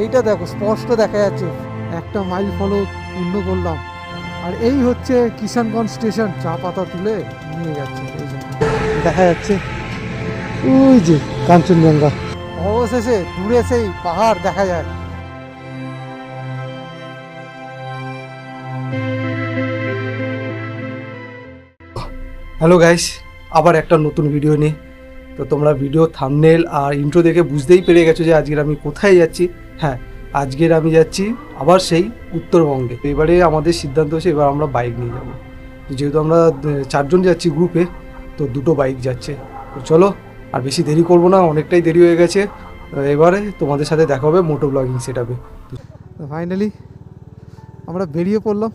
এইটা দেখো, স্পষ্ট দেখা যাচ্ছে। একটা মাইল ফলো পূর্ণ করলাম। আর এই হচ্ছে কিষানগঞ্জ স্টেশন, চা পাতা তুলে নিয়ে যাচ্ছে দেখা যাচ্ছে ওই যে কাঞ্চনজঙ্ঘা। অবশেষে দূরে সেই পাহাড় দেখা যায়। হ্যালো গাইস আবার একটা নতুন ভিডিও নিয়ে। তো তোমরা ভিডিও থামনেল আর ইন্ট্রো দেখে বুঝতেই পেরে গেছো যে আজকের আমি কোথায় যাচ্ছি। হ্যাঁ আজকের আমি যাচ্ছি আবার সেই উত্তরবঙ্গে। এবারে আমাদের সিদ্ধান্ত হচ্ছে এবার আমরা বাইক নিয়ে যাব। যেহেতু আমরা চারজন যাচ্ছি গ্রুপে তো দুটো বাইক যাচ্ছে। তো চলো, আর বেশি দেরি করব না, অনেকটাই দেরি হয়ে গেছে। এবারে তোমাদের সাথে দেখা হবে মোটো ব্লগিং সেটাবে ফাইনালি আমরা বেরিয়ে পড়লাম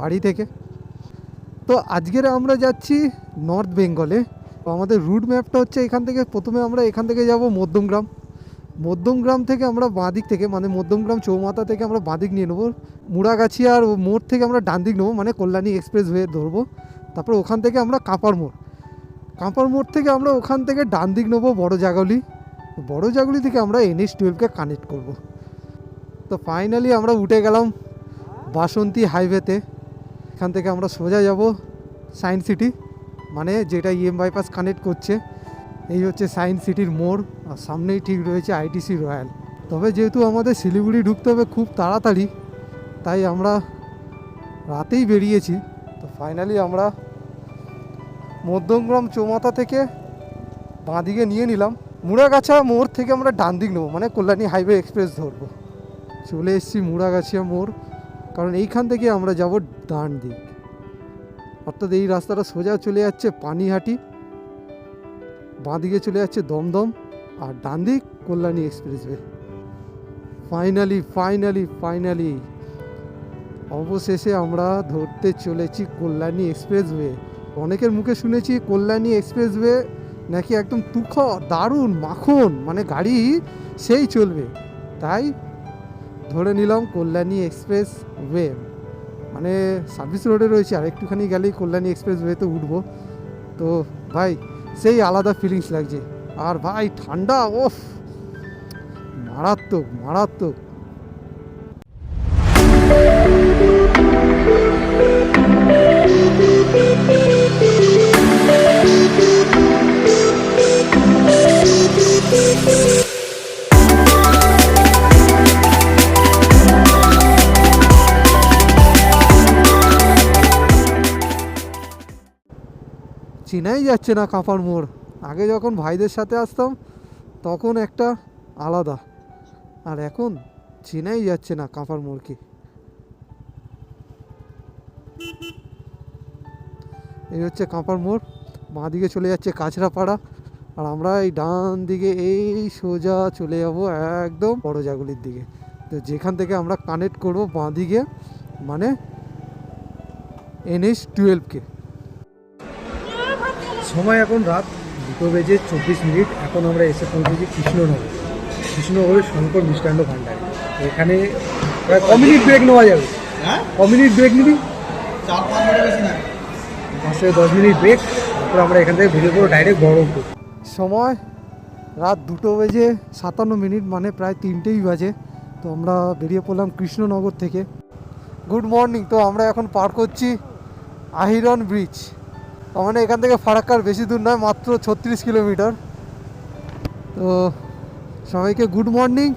বাড়ি থেকে। তো আজকের আমরা যাচ্ছি নর্থ বেঙ্গলে তো আমাদের রুট ম্যাপটা হচ্ছে এখান থেকে, প্রথমে আমরা এখান থেকে যাব মধ্যমগ্রাম। মধ্যমগ্রাম থেকে আমরা বাঁদিক থেকে মানে মধ্যমগ্রাম চৌমাথা থেকে আমরা বাঁদিক নিয়ে নেব মুড়াগাছি আর মোড় থেকে আমরা ডান দিক নেব মানে কল্যাণী এক্সপ্রেস হয়ে ধরবো। তারপর ওখান থেকে আমরা কাঁপার মোড়। কাঁপার মোড় থেকে আমরা ওখান থেকে ডান দিক নেব বড় জাগলি বড় জাগলি থেকে আমরা এনএস টুয়েলভকে কানেক্ট করব। তো ফাইনালি আমরা উঠে গেলাম বাসন্তী হাইওয়েতে। এখান থেকে আমরা সোজা যাব সায়েন্স সিটি মানে যেটা ইএম বাইপাস কানেক্ট করছে। এই হচ্ছে সায়েন্স সিটির মোড়, আর সামনেই ঠিক রয়েছে আইটিসি রয়্যাল। তবে যেহেতু আমাদের শিলিগুড়ি ঢুকতে হবে খুব তাড়াতাড়ি, তাই আমরা রাতেই বেরিয়েছি। তো ফাইনালি আমরা মধ্যমগ্রাম চৌমাথা থেকে বাঁদিকে নিয়ে নিলাম। মুড়াগাছা মোড় থেকে আমরা ডান দিক নেব মানে কল্যাণী হাইওয়ে এক্সপ্রেস ধরবো। চলে এসেছি মুড়াগাছিয়া মোড়, কারণ এইখান থেকে আমরা যাব ডান দিক অর্থাৎ এই রাস্তাটা সোজা চলে যাচ্ছে পানিহাটি। বাঁ দিকে চলে যাচ্ছে দমদম আর ডান দিক Kalyani expressway. Finally finally finally অবশেষে আমরা ধরতে চলেছি কল্যাণী এক্সপ্রেসওয়ে। অনেকের মুখে শুনেছি কল্যাণী এক্সপ্রেসওয়ে নাকি একদম তুখ দারুণ, মাখন মানে গাড়ি সেই চলবে। তাই ধরে নিলাম কল্যাণী এক্সপ্রেস ওয়ে মানে সার্ভিস রোডে রয়েছে, আর একটুখানি গেলেই কল্যাণী এক্সপ্রেস ওয়েতে উঠবো। তো ভাই সেই আলাদা ফিলিংস লাগছে। আর ভাই ঠান্ডা ওফ মারাত্মক মারাত্মক। চেনাই যাচ্ছে না কাঁপার মোড়। আগে যখন ভাইদের সাথে আসতাম, তখন একটা আলাদা। আর এখন চেনাই যাচ্ছে না কাঁপার মোড়কে। এই হচ্ছে কাঁপার মোড়। বাঁ দিকে চলে যাচ্ছে কাঁচরাপাড়া। আর আমরা এই ডান দিকে এই সোজা চলে যাব একদম বড় জাগুলির দিকে। তো যেখান থেকে আমরা কানেক্ট করব বাঁ দিকে মানে এনএস টুয়েলভকে সময় এখন রাত দুটো বেজে চব্বিশ মিনিট। এখন আমরা এসে পৌঁছেছি কৃষ্ণনগর। কৃষ্ণনগরের শঙ্কর মিষ্টান্ন ভাণ্ডার। এখানে প্রায় ক মিনিট ব্রেক নেওয়া যাবে। হ্যাঁ? ক মিনিট ব্রেক নিবি? চার পাঁচ মিনিট বেশি না। পাঁচ থেকে দশ মিনিট ব্রেক তারপর আমরা এখান থেকে বেরিয়ে পড়ব ডাইরেক্ট বহরমপুর। সময় রাত দুটো বেজে সাতান্ন মিনিট মানে প্রায় তিনটেই বাজে। তো আমরা বেরিয়ে পড়লাম কৃষ্ণনগর থেকে। গুড মর্নিং তো আমরা এখন পার করছি আহিরন ব্রিজ মানে এখান থেকে ফারাক্কার বেশি দূর নয়, মাত্র ছত্রিশ কিলোমিটার। তো সবাইকে গুড মর্নিং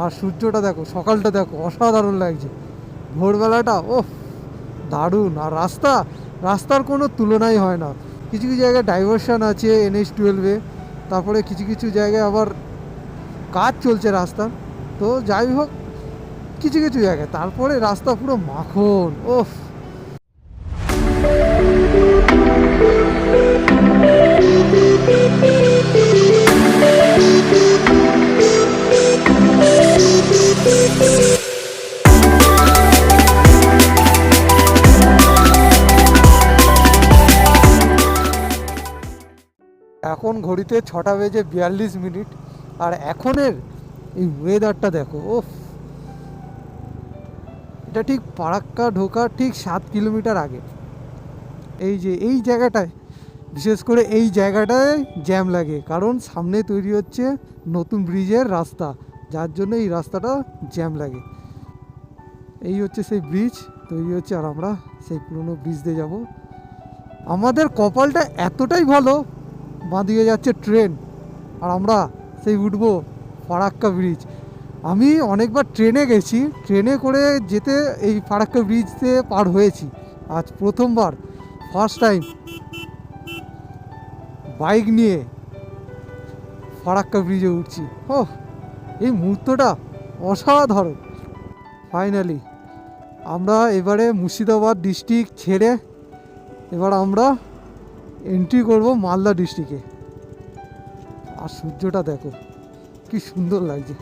আর সূর্যটা দেখো, সকালটা দেখো, অসাধারণ লাগছে। ভোরবেলাটা ও দারুণ। আর রাস্তা, রাস্তার কোনো তুলনাই হয় না। কিছু কিছু জায়গায় ডাইভারশন আছে এনএইচ টুয়েলভে তারপরে কিছু কিছু জায়গায় আবার কাজ চলছে রাস্তার তো যাই হোক, কিছু কিছু জায়গায়। তারপরে রাস্তা পুরো মাখন ওফ ঘড়িতে ছটা বেজে বিয়াল্লিশ মিনিট, আর এখনের এই ওয়েদারটা দেখো ও এটা ঠিক ফারাক্কা ঢোকার ঠিক সাত কিলোমিটার আগে। এই যে, এই জায়গাটায়, বিশেষ করে এই জায়গাটায় জ্যাম লাগে, কারণ সামনে তৈরি হচ্ছে নতুন ব্রিজের রাস্তা, যার জন্য এই রাস্তাটা জ্যাম লাগে। এই হচ্ছে সেই ব্রিজ তৈরি হচ্ছে, আর আমরা সেই পুরনো ব্রিজ দিয়ে যাব। আমাদের কপালটা এতটাই ভালো বাঁধিয়ে যাচ্ছে ট্রেন। আর আমরা সেই উঠবো ফারাক্কা ব্রিজ। আমি অনেকবার ট্রেনে গেছি, ট্রেনে করে যেতে এই ফারাক্কা ব্রিজতে পার হয়েছি। আজ প্রথমবার ফার্স্ট টাইম বাইক নিয়ে ফারাক্কা ব্রিজে উঠছি। ও এই মুহূর্তটা অসাধারণ। ফাইনালি আমরা এবারে মুর্শিদাবাদ ডিস্ট্রিক্ট ছেড়ে এবার আমরা এন্ট্রি করব মালদা ডিস্ট্রিক্টে আর সূর্যটা দেখো, কি সুন্দর লাগছে।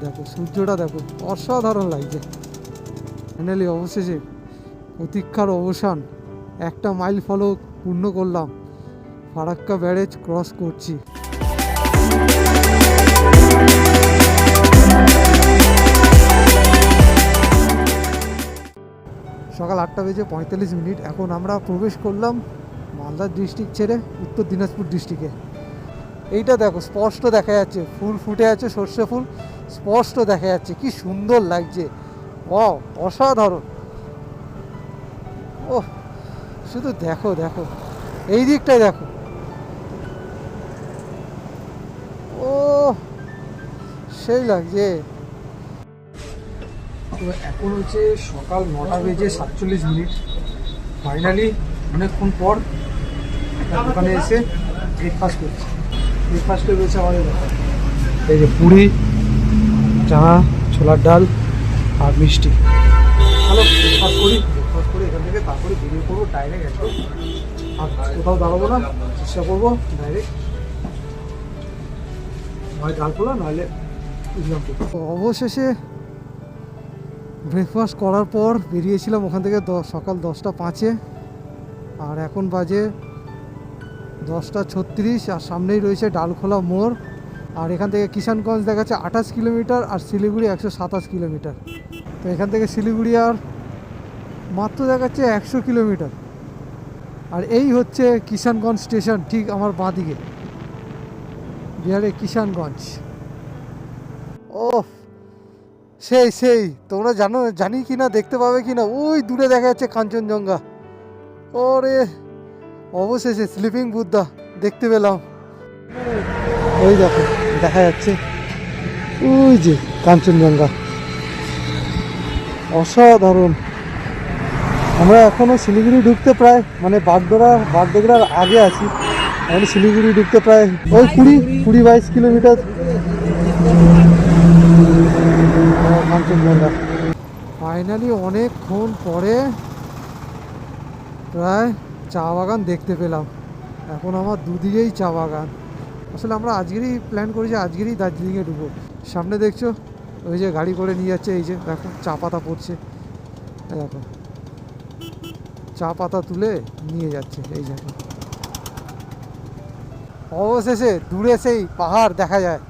দেখো, সূর্যটা দেখো, অসাধারণ লাগছে। ফাইনালি অবশেষে প্রতীক্ষার অবসান। একটা মাইল ফলক পূর্ণ করলাম। ফারাক্কা ব্যারেজ ক্রস করছি। সকাল আটটা বেজে পঁয়তাল্লিশ মিনিট। এখন আমরা প্রবেশ করলাম মালদা ডিস্ট্রিক্ট ছেড়ে উত্তর দিনাজপুর ডিস্ট্রিক্টে। এইটা দেখো, স্পষ্ট দেখা যাচ্ছে। ফুল ফুটে আছে, সর্ষে ফুল। স্পষ্ট দেখা যাচ্ছে। কি সুন্দর লাগছে। ও অসাধারণ। ও শুধু দেখো দেখো। এই দিকটায় দেখো। ও সেই লাগছে। তো এখন হচ্ছে সকাল নটা বেজে সাতচল্লিশ মিনিট। ফাইনালি অনেকক্ষণ পর দোকানে এসে ব্রেকফাস্ট করছি। ব্রেকফাস্টে রয়েছে আমাদের এই যে পুরি চা ছোলার ডাল আর মিষ্টি। হ্যালো ব্রেকফাস্ট করি ব্রেকফাস্ট করে এখান থেকে তারপরে বেরিয়ে পড়ব ডাইরেক্ট একদম। আর কোথাও দাঁড়াবো না, চেষ্টা করব ডাইরেক্ট হয় ডাল পোলা নাহলে অবশেষে ব্রেকফাস্ট করার পর বেরিয়েছিলাম ওখান থেকে সকাল দশটা পাঁচে। আর এখন বাজে দশটা ছত্রিশ, আর সামনেই রয়েছে ডালখোলা মোড়। আর এখান থেকে কিষানগঞ্জ দেখাচ্ছে আঠাশ কিলোমিটার আর শিলিগুড়ি একশো সাতাশ কিলোমিটার। তো এখান থেকে শিলিগুড়ি আর মাত্র দেখাচ্ছে একশো কিলোমিটার। আর এই হচ্ছে কিষানগঞ্জ স্টেশন ঠিক আমার বাঁদিকে। বিহারে কিষানগঞ্জ। ও সেই সেই, তোমরা জানো, জানি কি না দেখতে পাবে কি না ওই দূরে দেখা যাচ্ছে কাঞ্চনজঙ্ঘা। ওরে, অবশেষে স্লিপিং বুদ্ধা দেখতে পেলাম। ওই দেখো, দেখা যাচ্ছে। ওই যে কাঞ্চনজঙ্ঘা। অসাধারণ। আমরা এখনও শিলিগুড়ি ঢুকতে প্রায় মানে বাগডোরা, বাগডোগরার আগে আছি। এখন শিলিগুড়ি ঢুকতে প্রায় ওই কুড়ি কুড়ি বাইশ কিলোমিটার কাঞ্চনজঙ্ঘা ফাইনালি অনেকক্ষণ পরে প্রায় চা বাগান দেখতে পেলাম। এখন আমার দুদিকেই চা বাগান। আসলে আমরা আজকেরই প্ল্যান করেছি আজকেরই দার্জিলিংয়ে ঢুকবো। সামনে দেখছ, ওই যে গাড়ি করে নিয়ে যাচ্ছে, এই যে দেখো, চা পাতা পড়ছে। দেখো। চা পাতা তুলে নিয়ে যাচ্ছে, এই দেখো অবশেষে দূরে সেই পাহাড় দেখা যায়।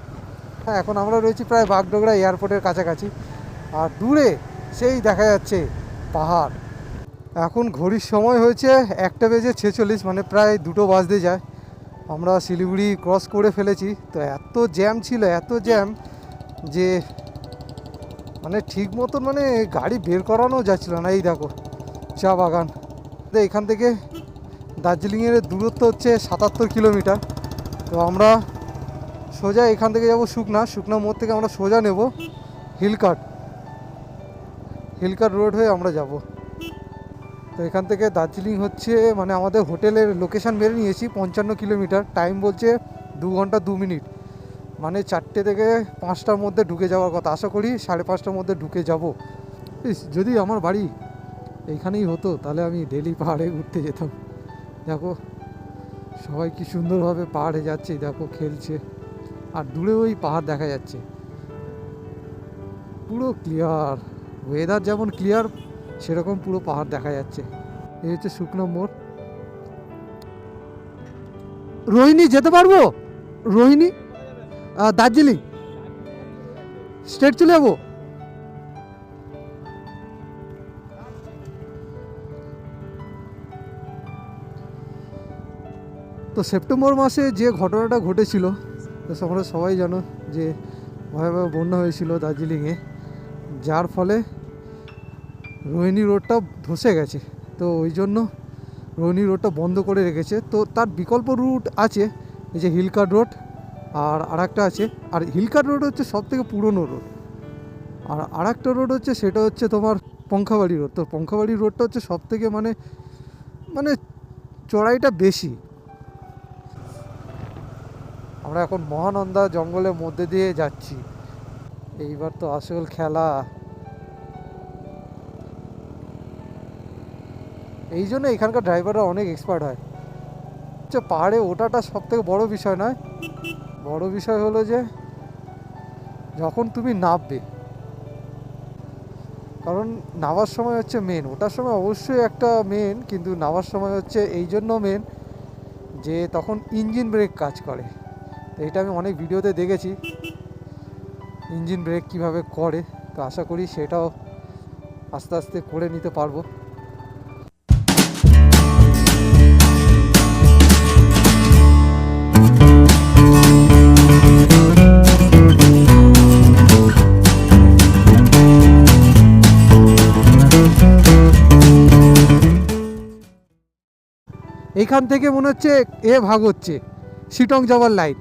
হ্যাঁ এখন আমরা রয়েছি প্রায় বাগডোগরা এয়ারপোর্টের কাছাকাছি। আর দূরে সেই দেখা যাচ্ছে পাহাড়। এখন ঘড়ির সময় হয়েছে একটা বেজে ছেচল্লিশ মানে প্রায় দুটো বাজতে যায়। আমরা শিলিগুড়ি ক্রস করে ফেলেছি। তো এত জ্যাম ছিল, এত জ্যাম যে মানে ঠিক মতন মানে গাড়ি বের করানো যাচ্ছিল না। এই দেখো, চা বাগান। তো এখান থেকে দার্জিলিংয়ের দূরত্ব হচ্ছে সাতাত্তর কিলোমিটার। তো আমরা সোজা এখান থেকে যাব শুকনা শুকনা মোড় থেকে আমরা সোজা নেব হিলকাট। হিলকাট রোড হয়ে আমরা যাব। তো এখান থেকে দার্জিলিং হচ্ছে মানে আমাদের হোটেলের লোকেশান বের নিয়েছি, পঞ্চান্ন কিলোমিটার। টাইম বলছে দু ঘণ্টা দু মিনিট। মানে চারটে থেকে পাঁচটার মধ্যে ঢুকে যাওয়ার কথা। আশা করি সাড়ে পাঁচটার মধ্যে ঢুকে যাব। যদি আমার বাড়ি এইখানেই হতো, তাহলে আমি ডেলি পাহাড়ে উঠতে যেতাম। দেখো, সবাই কি সুন্দরভাবে পাহাড়ে যাচ্ছে, দেখো, খেলছে। আর দূরে ওই পাহাড় দেখা যাচ্ছে। পুরো ক্লিয়ার ওয়েদার যেমন ক্লিয়ার সেরকম পুরো পাহাড় দেখা যাচ্ছে। এই হচ্ছে শুকনো মোড়। রোহিণী, যেতে পারব? রোহিণী? দার্জিলিং। স্টেট চলে যাব? তো সেপ্টেম্বর মাসে যে ঘটনাটা ঘটেছিল তো তোমরা সবাই জানো যে ভয়াবহ বন্যা হয়েছিল দার্জিলিংয়ে, যার ফলে রোহিণী রোডটা ধসে গেছে। তো ওই জন্য রোহিণী রোডটা বন্ধ করে রেখেছে। তো তার বিকল্প রুট আছে, এই যে হিলকাট রোড আর আরেকটা আছে। আর হিলকাট রোড হচ্ছে সব থেকে পুরনো রোড। আর আর একটা রোড হচ্ছে, সেটা হচ্ছে তোমার পঙ্খাবাড়ি রোড। তো পঙ্খাবাড়ি রোডটা হচ্ছে সব থেকে মানে মানে চড়াইটা বেশি। আমরা এখন মহানন্দা জঙ্গলের মধ্যে দিয়ে যাচ্ছি। এইবার তো আসল খেলা। এই জন্য এখানকার ড্রাইভাররা অনেক এক্সপার্ট হয়। হচ্ছে পাহাড়ে ওঠাটা সব থেকে বড় বিষয় নয়। বড় বিষয় হলো যে, যখন তুমি নামবে, কারণ নামার সময় হচ্ছে মেন ওটার সময় অবশ্যই একটা মেন কিন্তু নামার সময় হচ্ছে এই জন্য মেন যে তখন ইঞ্জিন ব্রেক কাজ করে। এটা আমি অনেক ভিডিওতে দেখেছি। ইঞ্জিন ব্রেক কীভাবে করে, তো আশা করি সেটাও আস্তে আস্তে করে নিতে পারব। এইখান থেকে মনে হচ্ছে এ ভাগ হচ্ছে শিটং যাওয়ার লাইন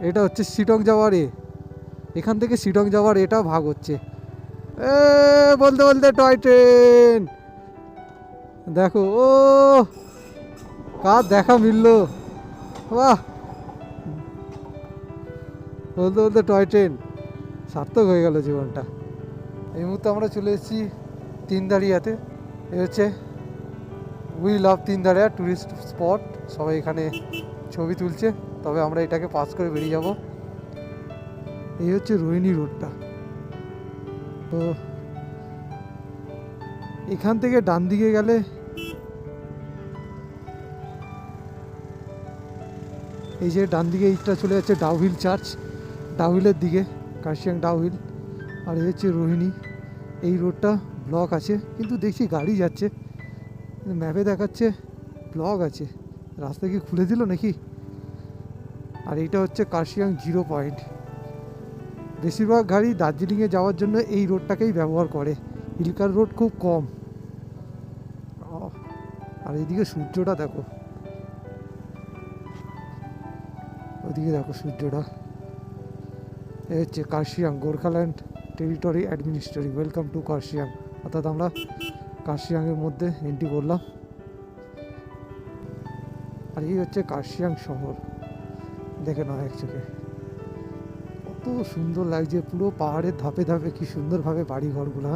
এটা হচ্ছে শিটং যাওয়ার এ। এখান থেকে শিটং যাওয়ার এটা ভাগ হচ্ছে। এ, বলতে বলতে টয় ট্রেন। দেখো, ও, কার দেখা মিললো? বাহ! বলতে বলতে টয় ট্রেন। সার্থক হয়ে গেল জীবনটা। এই মুহূর্তে আমরা চলে এসেছি তিনদারিয়াতে। এ হচ্ছে we love Tindharia tourist spot সবাই এখানে ছবি তুলছে। তবে আমরা এটাকে পাস করে বেরিয়ে যাব। এই হচ্ছে রোহিণী রোডটা। তো এখান থেকে ডান দিকে গেলে এই যে ডান দিকে এইটা চলে যাচ্ছে ডাউহিল চার্চ। ডাউহিলের দিকে, কার্শিয়াং ডাউহিল। আর এই হচ্ছে রোহিণী। এই রোডটা ব্লক আছে, কিন্তু দেখছি গাড়ি যাচ্ছে। ম্যাপে দেখাচ্ছে ব্লক আছে। রাস্তা কি খুলে দিল নাকি? আর এটা হচ্ছে কার্শিয়াং জিরো পয়েন্ট। বেশিরভাগ গাড়ি দার্জিলিংয়ে যাওয়ার জন্য এই রোডটাকেই ব্যবহার করে। হিলকার রোড খুব কম। আর এইদিকে সূর্যটা দেখো। ওইদিকে দেখো সূর্যটা। এ হচ্ছে Kurseong, Gorkhaland territory administrative. Welcome to Kurseong. অর্থাৎ আমরা কার্শিয়াংয়ের মধ্যে এন্ট্রি করলাম। আর এই হচ্ছে কার্শিয়াং শহর। দেখে নাও এক চোখে। কত সুন্দর লাগছে, পুরো পাহাড়ের ধাপে ধাপে কি সুন্দরভাবে বাড়ি ঘরগুলো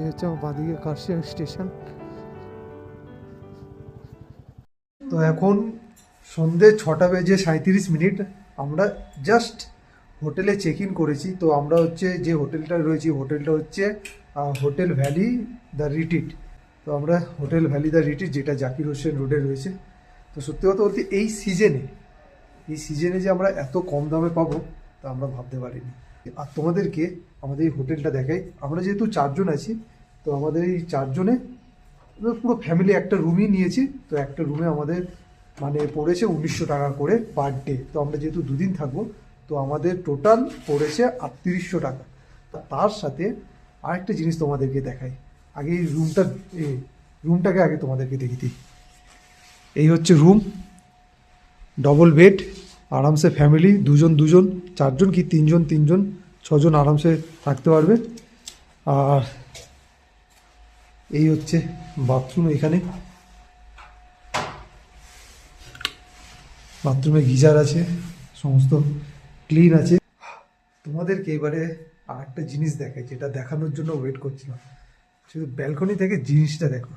এই হচ্ছে আমার বাঁদিকে কার্শিয়াং স্টেশন। তো এখন সন্ধে ছটা বেজে সাঁত্রিশ মিনিট। আমরা জাস্ট হোটেলে চেক ইন করেছি। তো আমরা হচ্ছে যে হোটেলটা রয়েছি, হোটেলটা হচ্ছে হোটেল ভ্যালি দ্য রিটিট। তো আমরা হোটেল ভ্যালি দ্য রিটিট যেটা জাকির হোসেন রোডে রয়েছে। তো সত্যি কথা বলতে এই সিজনে এই সিজনে যে আমরা এত কম দামে পাবো, তা আমরা ভাবতে পারিনি। আর তোমাদেরকে আমাদের এই হোটেলটা দেখাই। আমরা যেহেতু চারজন আছি, তো আমাদের এই চারজনে পুরো ফ্যামিলি একটা রুমই নিয়েছি। তো একটা রুমে আমাদের মানে পড়েছে উনিশশো টাকা করে পার ডে তো আমরা যেহেতু দুদিন থাকব, তো আমাদের টোটাল পড়েছে আটত্রিশশো টাকা। তার সাথে আরেকটা জিনিস তোমাদেরকে দেখাই। আগে এই রুমটা রুমটাকে আগে তোমাদেরকে দেখি দিই। এই হচ্ছে রুম ডবল বেড আরামসে ফ্যামিলি দুজন দুজন, চারজন কি তিনজন তিনজন, ছজন আরামসে থাকতে পারবে। আর এই হচ্ছে বাথরুম এখানে। বাথরুমে গিজার আছে, সমস্ত ক্লিন আছে। তোমাদেরকে এবারে আর একটা জিনিস দেখাই, যেটা দেখানোর জন্য ওয়েট করছিলাম। শুধু ব্যালকনি থেকে জিনিসটা দেখো।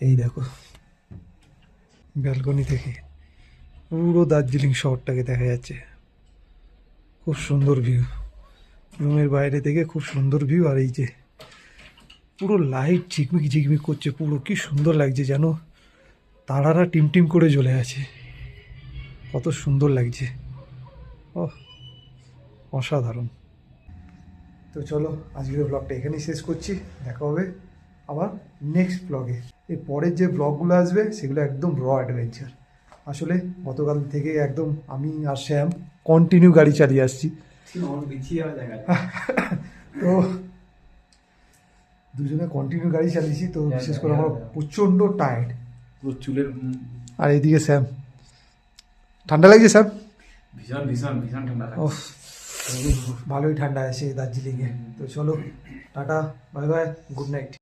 এই দেখো। ব্যালকনি থেকে পুরো দার্জিলিং শহরটাকে দেখা যাচ্ছে। খুব সুন্দর ভিউ। রুমের বাইরে থেকে খুব সুন্দর ভিউ আর এই যে পুরো লাইট ঝিকমিক ঝিকমিক করছে, পুরো কি সুন্দর লাগছে যেন। তারারা টিম টিম করে জ্বলে আছে। কত সুন্দর লাগছে। ও অসাধারণ। তো চলো আজকের ব্লগটা এখানেই শেষ করছি। দেখা হবে আবার নেক্সট ব্লগে এর পরের যে ব্লগগুলো আসবে সেগুলো একদম র অ্যাডভেঞ্চার আসলে গতকাল থেকে একদম আমি আর শ্যাম কন্টিনিউ গাড়ি চালিয়ে আসছি। তো দুজনে কন্টিনিউ গাড়ি চালিয়েছি তো বিশেষ করে আমার প্রচণ্ড টায়ার্ড চুলের আর এইদিকে স্যাম ঠান্ডা লাগছে স্যাম ভীষণ ভীষণ ভীষণ ঠান্ডা ও ভালোই ঠান্ডা আছে দার্জিলিংয়ে। তো চলো tata bye bye good night